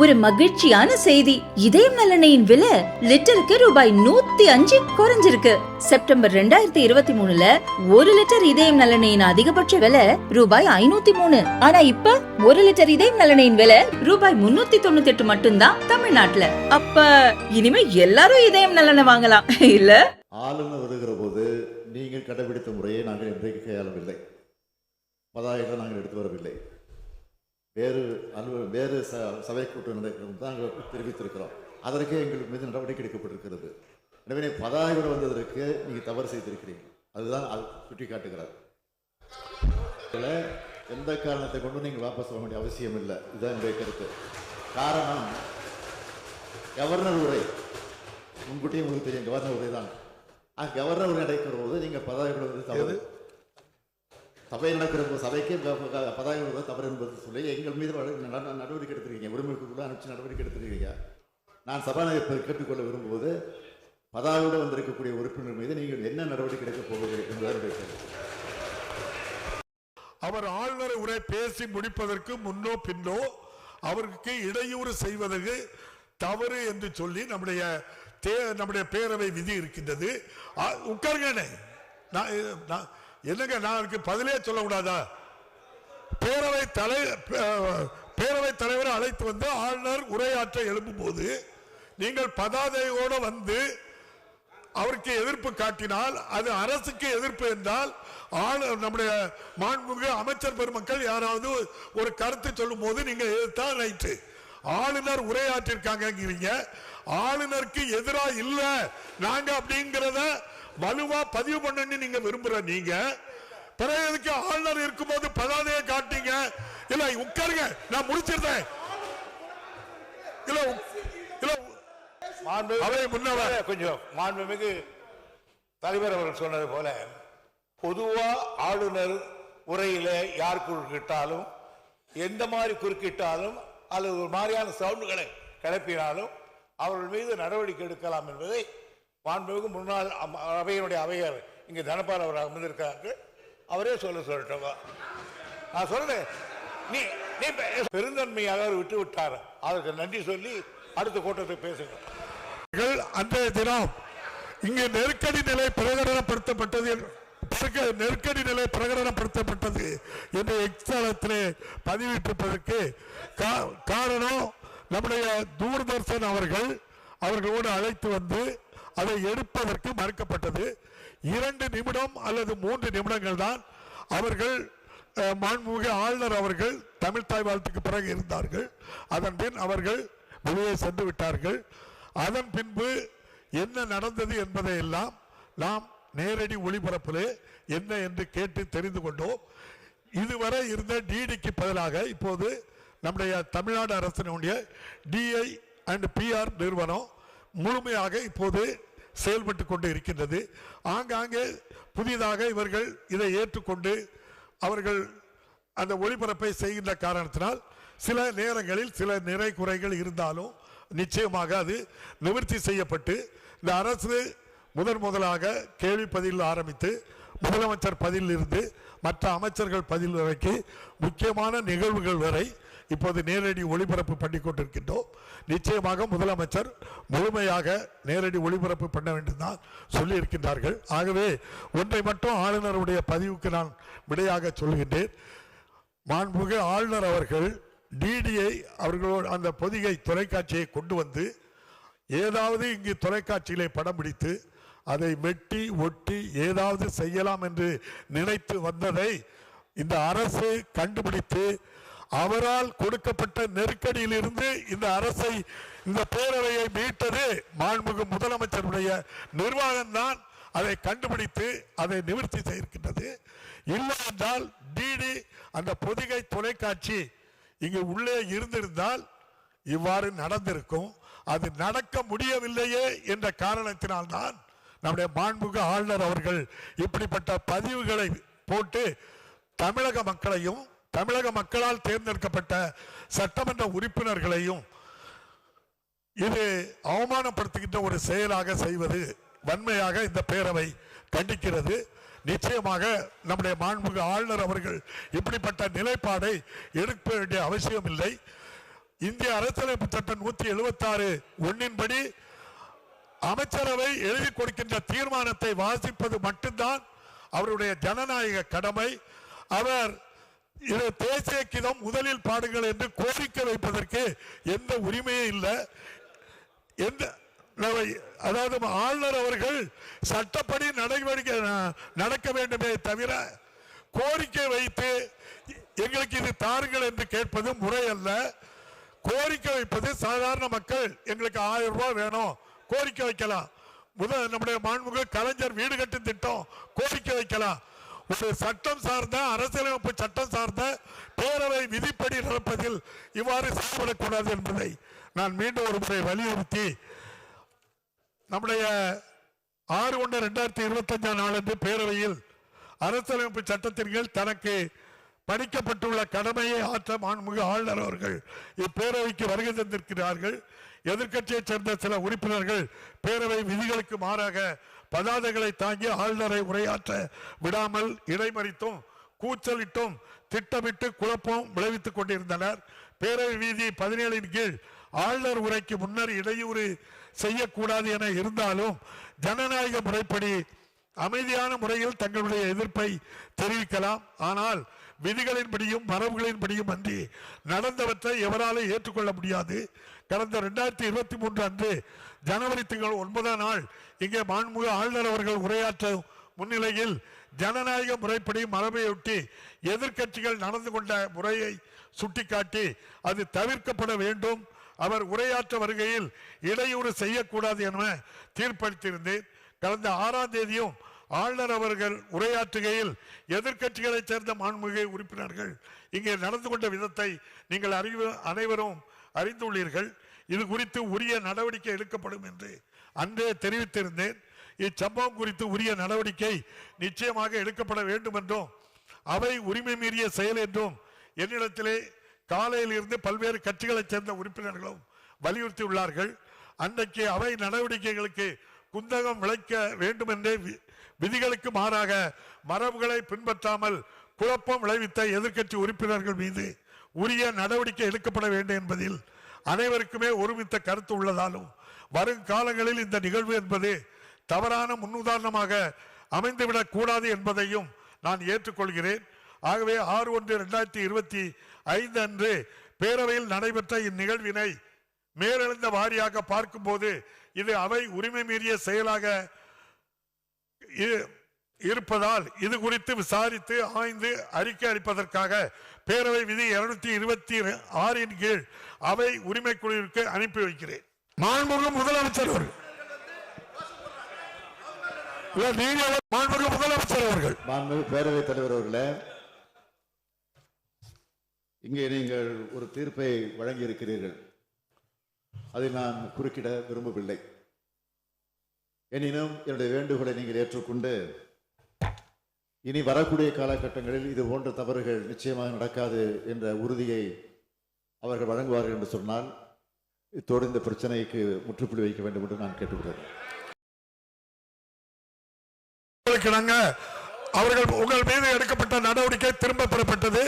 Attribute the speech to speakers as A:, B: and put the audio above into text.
A: ஒரு மகிழ்ச்சியான செய்தி. இதயம் நலனையின் விலை லிட்டருக்கு ரூபாய் நூத்தி அஞ்சு குறைஞ்சிருக்கு. செப்டம்பர் ரெண்டாயிரத்தி இருபத்தி மூணுல ஒரு லிட்டர் இதயம் நலனையின் அதிகபட்ச விலை ரூபாய் ஐநூத்தி மூணு. ஆனா இப்ப ஒரு லிட்டர் இதயம் நலனையின் விலை ரூபாய் முன்னூத்தி தொண்ணூத்தி எட்டு மட்டும்தான் தமிழ்நாட்டுல. அப்ப இனிமே எல்லாரும் இதயம் நலனை வாங்கலாம். இல்ல?
B: ஆளுநர் வருகிற போது நீங்கள் கடைபிடித்த முறையை நாங்கள் இன்றைக்கு கையாளவில்லை. பதாயத்தை நாங்கள் எடுத்து வரவில்லை. வேறு அலுவ வேறு ச சபை கூட்டம் நடக்கிறது தான் நாங்கள் தெரிவித்திருக்கிறோம். அதற்கே எங்களுக்கு மீது நடவடிக்கை எடுக்கப்பட்டிருக்கிறது. எனவே பதாகையோடு வந்ததற்கு நீங்கள் தவறு செய்திருக்கிறீங்க. அதுதான் அது சுட்டி காட்டுகிறார் எந்த காரணத்தை கொண்டு நீங்கள் வாபஸ் வர வேண்டிய அவசியம் இல்லை. இதுதான் என்னுடைய கருத்து. காரணம் கவர்னர் உரை. முன்கூட்டியே உங்களுக்கு தெரியும் கவர்னர் உரை தான் ஆ கவர்னர் உரை நடக்கிற போது நீங்கள் பதாகைகள் வந்து தவறு சபை நடக்கிற சபைக்கே ப- தவறு என்பது சொல்லி எங்கள் மீது வழக்கு நடவடிக்கை எடுத்திருக்கீங்க. உரிமைக்குள்ள அனுப்பிச்சு நடவடிக்கை எடுத்திருக்கீங்க. நான் சபாநாயகர் கேட்டுக்கொள்ள விரும்புவது பதாகையோடு வந்திருக்கக்கூடிய உறுப்பினர் மீது நீங்கள் என்ன நடவடிக்கை எடுக்கப் போகிறீர்கள்
C: அவர் ஆளுநரை உரை பேசி முடிப்பதற்கு முன்னோ பின்னோ அவருக்கு இடையூறு செய்வதற்கு தவறு என்று சொல்லி நம்முடைய நம்முடைய பேரவை விதி இருக்கின்றது. உட்காருங்க நான் என்னங்க நான் பதிலே சொல்லக்கூடாதா? பேரவை தலை பேரவை தலைவரை அழைத்து வந்து ஆளுநர் உரையாற்ற எழும்பும் போது நீங்கள் பதாதையோடு வந்து அவருக்கு எதிர்ப்பு காட்டினால் அது அரசுக்கு எதிர்ப்பு என்றால் ஆளுநர் நம்முடைய மாண்புமிகு அமைச்சர் பெருமக்கள் யாராவது ஒரு கருத்து சொல்லும் போது நீங்க எதிர்த்தா ரைட்டு. ஆளுநர் உரையாற்றிருக்காங்கிறீங்க ஆளுநருக்கு எதிராக இல்லை. நாங்க அப்படிங்கிறத வலுவா பதிவு பண்ணணும்னு நீங்க விரும்புற நீங்க பிறகு ஆளுநர் இருக்கும்போது பதாதையை காட்டீங்க இல்ல உட்காருங்க நான் முடிச்சிருந்தேன் இல்ல இல்ல அவை முன்னவர்.
D: கொஞ்சம் மாண்புமிகு தலைவர் அவர்கள் சொன்னது போல பொதுவா ஆளுநர் உரையில யார் குறுக்கிட்டாலும் எந்த மாதிரி குறுக்கிட்டாலும் அல்லது ஒரு மாதிரியான சவுண்டுகளை கிளப்பினாலும் அவர்கள் மீது நடவடிக்கை எடுக்கலாம் என்பதை மாண்புமிகு முன்னாள் அவையினுடைய அவையர் இங்கே தனபால் அவர் அமர்ந்திருக்காரு அவரே சொல்ல சொல்லட்டும்? நான் சொல்றேன். நீ நீ பெருந்தன்மையாக அவர் விட்டு விட்டார். அதற்கு நன்றி சொல்லி அடுத்த கூட்டத்தை பேசுங்க.
C: அன்றைய தினம் இங்கு நெருக்கடி நிலை பிரகடனப்படுத்தப்பட்டது என்று- நெருக்கடி நிலை பிரகடனப்படுத்தப்பட்டது என்று எக்ஸலத்திலே பதிவிட்டிருப்பதற்கு கா- காரணம் நம்முடைய தூர்தர்ஷன் அவர்கள் அவர்களோடு அழைத்து வந்து அதை எடுப்பதற்கு மறுக்கப்பட்டது. இரண்டு நிமிடம் அல்லது மூன்று நிமிடங்கள் தான் அவர்கள் மாண்புமிகு ஆளுநர் அவர்கள் தமிழ் தாய் வாழ்த்துக்கு பிறகு இருந்தார்கள். அதன் பின் அவர்கள் வெளியே சென்று விட்டார்கள். அதன் பின்பு என்ன நடந்தது என்பதை எல்லாம் நாம் நேரடி ஒளிபரப்பிலே என்ன என்று கேட்டு தெரிந்து கொண்டோம். இதுவரை இருந்த டிடிக்கு பதிலாக இப்போது நம்முடைய தமிழ்நாடு அரசினுடைய டிஐ அண்ட் பிஆர் நிறுவனம் முழுமையாக இப்போது செயல்பட்டு கொண்டு இருக்கின்றது. ஆங்காங்கே புதிதாக இவர்கள் இதை ஏற்றுக்கொண்டு அவர்கள் அந்த ஒளிபரப்பை செய்கின்ற காரணத்தினால் சில நேரங்களில் சில நிறை குறைகள் இருந்தாலும் நிச்சயமாக அது நிவர்த்தி செய்யப்பட்டு இந்த அரசு முதன் முதலாக கேள்வி பதில் ஆரம்பித்து முதலமைச்சர் பதிலில் இருந்து மற்ற அமைச்சர்கள் பதில் வரைக்கும் முக்கியமான நிகழ்வுகள் வரை இப்போது நேரடி ஒளிபரப்பு பண்ணி கொண்டிருக்கின்றோம். நிச்சயமாக முதலமைச்சர் முழுமையாக நேரடி ஒளிபரப்பு பண்ண வேண்டும் தான் சொல்லியிருக்கின்றார்கள். ஆகவே ஒன்றை மட்டும் ஆளுநருடைய பதிவுக்கு நான் விடையாக சொல்கின்றேன். மாண்புமிகு ஆளுநர் அவர்கள் டிடியை அவர்களோடு அந்த பொதிகை தொலைக்காட்சியை கொண்டு வந்து ஏதாவது இங்கு தொலைக்காட்சியிலே படம் பிடித்து அதை வெட்டி ஒட்டி ஏதாவது செய்யலாம் என்று நினைத்து வந்ததை இந்த அரசு கண்டுபிடித்து அவரால் கொடுக்கப்பட்ட நெருக்கடியிலிருந்து இந்த அரசை இந்த பேரவையை மீட்டது மாண்புமிகு முதலமைச்சருடைய நிர்வாகம்தான். அதை கண்டுபிடித்து அதை நிவர்த்தி செய்திருக்கின்றது. இல்லை என்றால் டிடி அந்த பொதிகை தொலைக்காட்சி இங்கு உள்ளே இருந்திருந்தால் இவ்வாறு நடந்திருக்கும். அது நடக்க முடியவில்லையே என்ற காரணத்தினால்தான் நம்முடைய மாண்புமிகு ஆளுநர் அவர்கள் இப்படிப்பட்ட பதிவுகளை போட்டு தமிழக மக்களையும் தமிழக மக்களால் தேர்ந்தெடுக்கப்பட்ட சட்டமன்ற உறுப்பினர்களையும் இது அவமானப்படுத்துகின்ற ஒரு செயலாக செய்வது வன்மையாக இந்த பேரவை கண்டிக்கிறது. நிச்சயமாக நம்முடைய மாண்புமிகு ஆளுநர் அவர்கள் இப்படிப்பட்ட நிலைப்பாடை எடுக்க வேண்டிய அவசியம் இல்லை. இந்திய அரசியலமைப்பு சட்டம் நூத்தி எழுபத்தி ஆறு ஒன்னின்படி அமைச்சரவை எழுதி கொடுக்கின்ற தீர்மானத்தை வாசிப்பது மட்டும்தான் அவருடைய ஜனநாயக கடமை. அவர் இது தேசிய கீதம் முதலில் பாடுங்கள் என்று கோரிக்கை வைப்பதற்கு எந்த உரிமையும் இல்லை. எந்த அதாவது ஆளுநர் அவர்கள் சட்டப்படி நடவடிக்கை நடக்க வேண்டுமே தவிர கோரிக்கை வைத்து எங்களுக்கு இது தாருங்கள் என்று கேட்பது முறை அல்ல. கோரிக்கை வைப்பது சாதாரண மக்கள் எங்களுக்கு ஆயிரம் ரூபாய் வேணும். கோரிக்கை வைக்கலாம். முதல் நம்முடைய மாண்புகள் கலைஞர் வீடு கட்டும் திட்டம் கோரிக்கை வைக்கலாம். ஒரு சட்டம் சார்ந்த அரசியலமைப்பு சட்டம் சார்ந்த பேரவை விதிப்படி நடப்பதில் இவ்வாறு செயல்படக்கூடாது என்பதை நான் மீண்டும் ஒரு முறை வலியுறுத்தி நம்முடைய ஆறு ஒன்று ரெண்டாயிரத்தி இருபத்தஞ்சாம் நாளன்று பேரவையில் அரசியலமைப்பு சட்டத்தின் கீழ் தனக்கு பணிக்கப்பட்டுள்ள கடமையை ஆற்ற மாண்புமிகு ஆளுநர் அவர்கள் இப்பேரவைக்கு வருகை தந்திருக்கிறார்கள். எதிர்க்கட்சியைச் சேர்ந்த சில உறுப்பினர்கள் பேரவை விதிகளுக்கு மாறாக பதாதைகளை தாங்கி ஆளுநரை உரையாற்ற விடாமல் இடைமறித்தும் கூச்சலிட்டும் திட்டமிட்டு குழப்பம் விளைவித்துக் கொண்டிருந்தனர். பேரவை வீதி பதினேழின் கீழ் ஆளுநர் உரைக்கு முன்னர் இடையூறு செய்யக்கூடாது என இருந்தாலும் ஜனநாயக முறைப்படி அமைதியான முறையில் தங்களுடைய எதிர்ப்பை தெரிவிக்கலாம். ஆனால் விதிகளின்படியும் மரபுகளின்படியும் அன்றி நடந்தவற்றை எவராலும் ஏற்றுக்கொள்ள முடியாது. கடந்த ரெண்டாயிரத்தி இருபத்தி மூன்று அன்று ஜனவரி திங்கள் ஒன்பதாம் நாள் இங்கே மாண்புமிகு ஆளுநர் அவர்கள் உரையாற்ற முன்னிலையில் ஜனநாயக முறைப்படி மரபையொட்டி எதிர்க்கட்சிகள் நடந்து கொண்ட முறையை சுட்டிக்காட்டி அது தவிர்க்கப்பட வேண்டும். அவர் உரையாற்ற வருகையில் இடையூறு செய்யக்கூடாது என தீர்ப்பளித்திருந்தேன். கடந்த ஆறாம் தேதியும் ஆளுநர் அவர்கள் உரையாற்றுகையில் எதிர்கட்சிகளைச் சேர்ந்த மாண்புமிகு உறுப்பினர்கள் இங்கே நடந்து கொண்ட விதத்தை நீங்கள் அறிவு அனைவரும் அறிந்துள்ளீர்கள். இது குறித்து உரிய நடவடிக்கை எடுக்கப்படும் என்று அன்றே தெரிவித்திருந்தேன். இச்சம்பவம் குறித்து உரிய நடவடிக்கை நிச்சயமாக எடுக்கப்பட வேண்டும் என்றும் அவை உரிமை மீறிய செயல் என்றும் என்னிடத்திலே காலையில் இருந்து பல்வேறு கட்சிகளைச் சேர்ந்த உறுப்பினர்களும் வலியுறுத்தியுள்ளார்கள். அன்றைக்கு அவை நடவடிக்கைகளுக்கு குந்தகம் விளைக்க வேண்டும் என்றே விதிகளுக்கு மாறாக மரபுகளை பின்பற்றாமல் குழப்பம் விளைவித்த எதிர்க்கட்சி உறுப்பினர்கள் மீது உரிய நடவடிக்கை எடுக்கப்பட வேண்டும் என்பதில் அனைவருக்குமே ஒருமித்த கருத்து உள்ளதாலும் வரும் காலங்களில் இந்த நிகழ்வு என்பது தவறான முன்னுதாரணமாக அமைந்துவிடக் கூடாது என்பதையும் நான் ஏற்றுக்கொள்கிறேன். ஆகவே ஆறு ஒன்று இரண்டாயிரத்தி இருபத்தி ஐந்து அன்று பேரவையில் நடைபெற்ற இந்நிகழ்வினை மேலெழுந்த வாரியாக பார்க்கும்போது இது அவை உரிமை மீறிய செயலாக இருப்பதால் இது குறித்து விசாரித்து ஆய்ந்து அறிக்கை அளிப்பதற்காக பேரவை விதி இருநூத்தி இருபத்தி ஆறின் கீழ் அவை உரிமை குழுவிற்கு அனுப்பி வைக்கிறேன். மாண்புமிகு முதலமைச்சர் அவர்கள். மாண்புமிகு முதலமைச்சர் அவர்கள்.
B: மாண்புமிகு பேரவைத் தலைவர் அவர்களே இங்கே நீங்கள் ஒரு தீர்ப்பை வழங்கி இருக்கிறீர்கள் அதை நான் குறுக்கிட விரும்பவில்லை. எனினும் என்னுடைய வேண்டுகோளை நீங்கள் ஏற்றுக்கொண்டு இனி வரக்கூடிய காலகட்டங்களில் இது போன்ற தவறுகள் நிச்சயமாக நடக்காது என்ற உறுதியை அவர்கள் வழங்குவார்கள் என்று சொன்னால் இத்தோடு இந்த பிரச்சனைக்கு முற்றுப்புள்ளி வைக்க வேண்டும் என்று நான் கேட்டுக்கொள்கிறேன்.
C: அவர்கள் உங்கள் மீது எடுக்கப்பட்ட நடவடிக்கை திரும்ப பெறப்பட்டது.